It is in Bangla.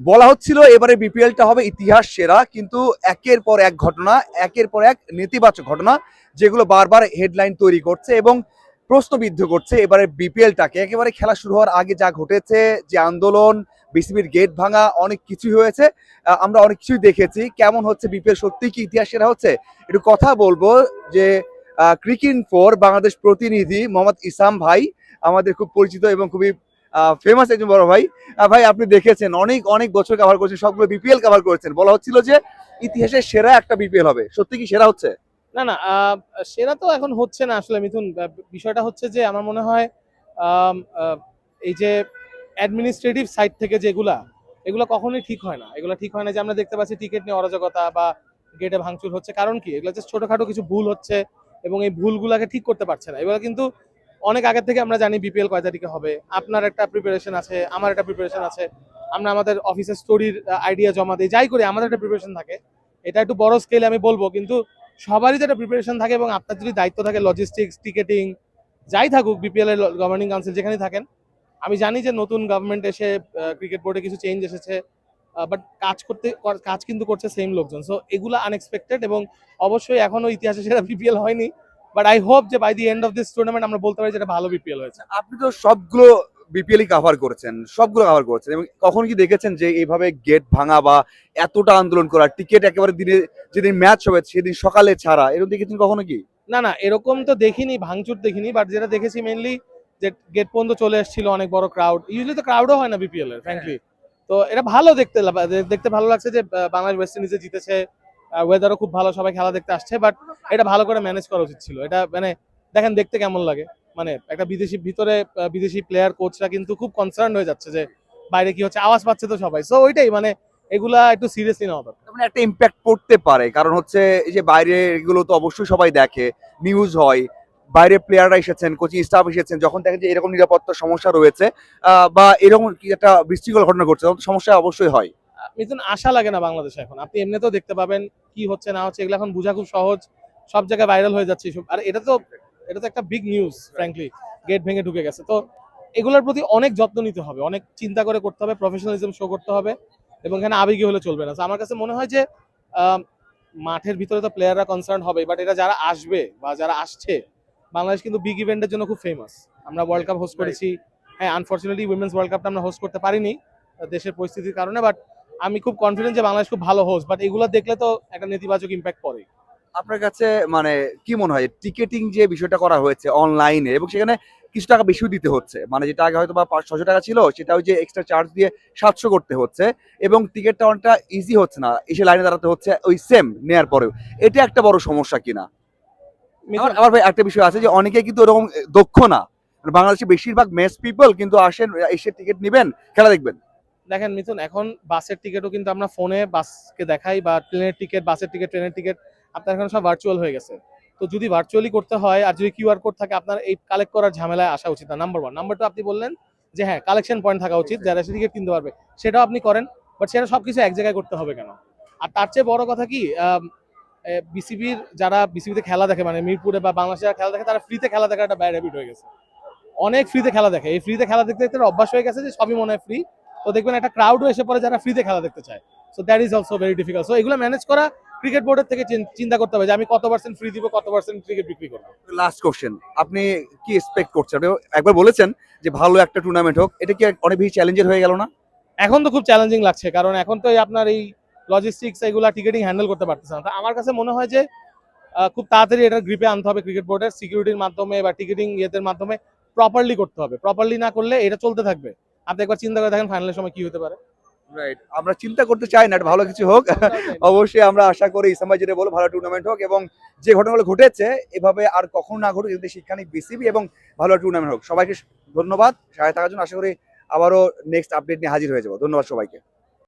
বলা হচ্ছিল এবারে বিপিএলটা হবে ইতিহাস সেরা, কিন্তু একের পর এক ঘটনা, একের পর এক নেতিবাচক ঘটনা, যেগুলো বারবার হেডলাইন তৈরি করছে এবং প্রশ্নবিদ্ধ করছে এবারে বিপিএলটাকে। একেবারে খেলা শুরু হওয়ার আগে যা ঘটেছে, যে আন্দোলন, বিসিবির গেট ভাঙা, অনেক কিছুই হয়েছে। আমরা অনেক কিছুই দেখেছি। কেমন হচ্ছে বিপিএল? সত্যি কি ইতিহাস সেরা হচ্ছে? একটু কথা বলব যে ক্রিকিন ফোর বাংলাদেশ প্রতিনিধি মোহাম্মদ ইসাম ভাই, আমাদের খুব পরিচিত এবং খুবই ফেমাস একজন বড় ভাই। ভাই, আপনি দেখেছেন, অনেক অনেক বছর কভার করেছেন সবগুলো বিপিএল কভার করেছেন। বলা হচ্ছিল যে ইতিহাসের সেরা একটা বিপিএল হবে। সত্যি কি সেরা হচ্ছে? না না সেটা তো এখন হচ্ছে না আসলে মিথুন। বিষয়টা হচ্ছে যে আমার মনে হয় এই যে অ্যাডমিনিস্ট্রেটিভ সাইড থেকে যেগুলা, এগুলো কখনোই ঠিক হয় না। এগুলো ঠিক হয় না যে আমরা দেখতে পাচ্ছি টিকিট নিয়ে অরাজকতা বা গেটে ভাঙচুর হচ্ছে। কারণ কি? এগুলো জাস্ট ছোটখাটো কিছু ভুল হচ্ছে এবং এই ভুলগুলোকে ঠিক করতে পারছে না। এগুলো কিন্তু অনেক আগে থেকে আমরা জানি বিপিএল কয় তারিখে হবে। আপনার একটা প্রিপারেশন আছে, আমার একটা প্রিপারেশন আছে। আমরা আমাদের অফিসের স্টোরির আইডিয়া জমা দিই, যাই করি, আমাদের একটা প্রিপারেশন থাকে। এটা একটু বড় স্কেলে আমি বলব, কিন্তু সবারই যেটা প্রিপারেশন থাকে এবং আপনার যদি দায়িত্ব থাকে লজিস্টিক্স টিকেটিং যাই থাকুক বিপিএল এর গভর্নিং কাউন্সিল যেখানেই থাকেন, আমি জানি যে নতুন গভর্নমেন্ট এসে ক্রিকেট বোর্ডে কিছু চেঞ্জ এসেছে বাট কাজ করতে, কাজ কিন্তু করছে সেম লোকজন। সো এগুলো আনএক্সপেক্টেড এবং অবশ্যই এখনও ইতিহাসে সেটা বিপিএল হয়নি। বাট আই হোপ যে by the end of this tournament আমরা বলতে পারি যেটা ভালো বিপিএল হয়েছে। আপনি তো সবগুলো বিপিএলই কভার করেছেন সবগুলো কভার করেছেন এবং কখন কি দেখেছেন যে এইভাবে গেট ভাঙা বা এতটা আন্দোলন করা টিকিট একেবারে দিনে যেদিন ম্যাচ হবে সেদিন সকালে ছাড়া এরকম দেখেছেন কখনো কি? না না এরকম তো দেখিনি ভাঙচুর দেখিনি বাট যেটা দেখেছি মেনলি যে গেট পর্যন্ত চলে এসেছিল অনেক বড় ক্রাউড ইউজুয়ালি তো ক্রাউডও হয় না বিপিএল এর ফ্র্যাঙ্কলি তো এটা ভালো দেখতে দেখতে ভালো লাগছে যে বাংলাদেশ ওয়েস্ট ইন্ডিজে জিতেছে ওয়েদারও খুব ভালো সবাই খেলা দেখতে আসছে বাট এটা ভালো করে ম্যানেজ করা উচিত ছিল। এটা মানে দেখেন দেখতে কেমন লাগে। মানে একটা বিদেশি ভিতরে বিদেশি প্লেয়ার কোচরা কিন্তু খুব কনসার্ন হয়ে যাচ্ছে যে বাইরে কি হচ্ছে আওয়াজ পাচ্ছে তো সবাই। সো ওইটাই মানে এগুলা একটু সিরিয়াসলি নেওয়া দরকার। মানে একটা ইম্প্যাক্ট পড়তে পারে। কারণ হচ্ছে এই যে বাইরে এগুলো তো অবশ্যই সবাই দেখে নিউজ হয় বাইরে প্লেয়াররা এসেছেন কোচিং স্টাফ এসেছেন যখন দেখেন যে এরকম নিরাপত্তার সমস্যা রয়েছে আহ, বা এরকম কি একটা বিশৃঙ্খল ঘটনা ঘটছে তখন সমস্যা অবশ্যই হয়। মিথুন আশা লাগে না বাংলাদেশে এখন। আপনি এমনিতেও দেখতে পাবেন কি হচ্ছে না হচ্ছে এগুলো এখন বোঝা খুব সহজ। সব জায়গায় ভাইরাল হয়ে যাচ্ছে এসব। আর এটা তো এটা তো একটা বিগ নিউজ ফ্র্যাঙ্কলি গেট ভেঙে ঢুকে গেছে। তো এগুলোর প্রতি অনেক যত্ন নিতে হবে অনেক চিন্তা করে করতে হবে প্রফেশনালিজম শো করতে হবে এবং এখানে আবেগী হলে চলবে না। আমার কাছে মনে হয় যে মাঠের ভিতরে তো প্লেয়াররা কনসার্ন হবে বাট এটা যারা আসবে বা যারা আসছে বাংলাদেশ কিন্তু বিগ ইভেন্টের জন্য খুব ফেমাস আমরা ওয়ার্ল্ড কাপ হোস্ট করেছি। হ্যাঁ আনফর্চুনেটলি উইমেন্স ওয়ার্ল্ড কাপটা আমরা হোস্ট করতে পারিনি দেশের পরিস্থিতির কারণে বাট আমি খুব কনফিডেন্ট যে বাংলাদেশ খুব ভালো হোস্ট বাট এগুলো দেখলে তো একটা নেতিবাচক ইম্প্যাক্ট পড়ে। আপনার কাছে মানে কি মনে হয় টিকেটিং যে বিষয়টা করা হয়েছে অনলাইনে এবং সেখানে কিছু টাকা বেশিও দিতে হচ্ছে? মানে যেটা আগে হয়তো বা ছশো টাকা ছিল সেটা ওই যে এক্সট্রা চার্জ দিয়ে সাতশো করতে হচ্ছে এবং টিকিটটা অনেকটা ইজি হচ্ছে না এসে লাইনে দাঁড়াতে হচ্ছে ওই সেম নেয়ার পরেও। এটা একটা বড় সমস্যা কিনা? আমার আমার ভাই একটা বিষয় আছে যে অনেকে কিন্তু ওরকম দক্ষ না। মানে বাংলাদেশে বেশিরভাগ মেস পিপল কিন্তু আসেন এসে টিকিট নেবেন খেলা দেখবেন। দেখেন মিথুন এখন বাসের টিকিটও কিন্তু আমরা ফোনে বাসকে দেখাই বা ট্রেনের টিকিট বাসের টিকিট ট্রেনের টিকিট আপনার এখন সব ভার্চুয়াল হয়ে গেছে। তো যদি ভার্চুয়ালি করতে হয় আর যদি কিউআর কোড থাকে, আপনার এই কালেক্ট করার ঝামেলায় আসা উচিত না। নাম্বার ওয়ান নাম্বার টু আপনি বললেন যে হ্যাঁ কালেকশন পয়েন্ট থাকা উচিত, যারা এসে টিকিট কিনতে পারবে। সেটাও আপনি করেন বাট সেটা সবকিছু এক জায়গায় করতে হবে কেন? আর তার চেয়ে বড় কথা কি বিসিবির যারা বিসিবিতে খেলা দেখে মানে মিরপুরে বা বাংলাদেশে যারা খেলা দেখে, তারা ফ্রিতে খেলা দেখার একটা ব্যাড হ্যাবিট হয়ে গেছে। অনেক ফ্রিতে খেলা দেখে। এই ফ্রিতে খেলা দেখতে দেখতে অভ্যাস হয়ে গেছে যে সবই মনে হয় ফ্রি তো দেখবেন একটা ক্রাউডও এসে পড়ে যারা ফ্রিতে খেলা দেখতে চায়। So that is also very difficult so এগুলো ম্যানেজ করা ক্রিকেট বোর্ডের থেকে চিন্তা করতে হবে যে আমি কত পার্সেন্ট ফ্রি দিব কত পার্সেন্ট ক্রিকেট বিক্রি করব। লাস্ট কোশ্চেন আপনি কি এক্সপেক্ট করছেন? আপনি একবার বলেছেন যে ভালো একটা টুর্নামেন্ট হোক এটা কি অনেক বেশি চ্যালেঞ্জের হয়ে গেল না? এখন তো খুব চ্যালেঞ্জিং লাগছে কারণ এখন তো আপনার এই লজিস্টিক্স এগুলা টিকেটিং হ্যান্ডেল করতে পারতেছে না। তা আমার কাছে মনে হয় যে খুব তাড়াতাড়ি এটা গ্রিপে আনতে হবে ক্রিকেট বোর্ডের সিকিউরিটির মাধ্যমে বা টিকেটিং ইয়েদের মাধ্যমে প্রপারলি করতে হবে। প্রপারলি না করলে এটা চলতে থাকবে। আপনি একবার চিন্তা করে দেখেন ফাইনালের সময় কি হতে পারে। রাইট আমরা চিন্তা করতে চাই না ভালো কিছু হোক। অবশ্যই আমরা আশা করি ইসামাই জিরে যেটা বলো ভালো টুর্নামেন্ট হোক এবং যে ঘটনাগুলো ঘটেছে এভাবে আর কখনো না ঘটুক যদি শিক্ষা বিসিবি এবং ভালো টুর্নামেন্ট হোক। সবাইকে ধন্যবাদ সহায় থাকার জন্য আশা করি আবারও নেক্সট আপডেট নিয়ে হাজির হয়ে যাব। ধন্যবাদ সবাইকে।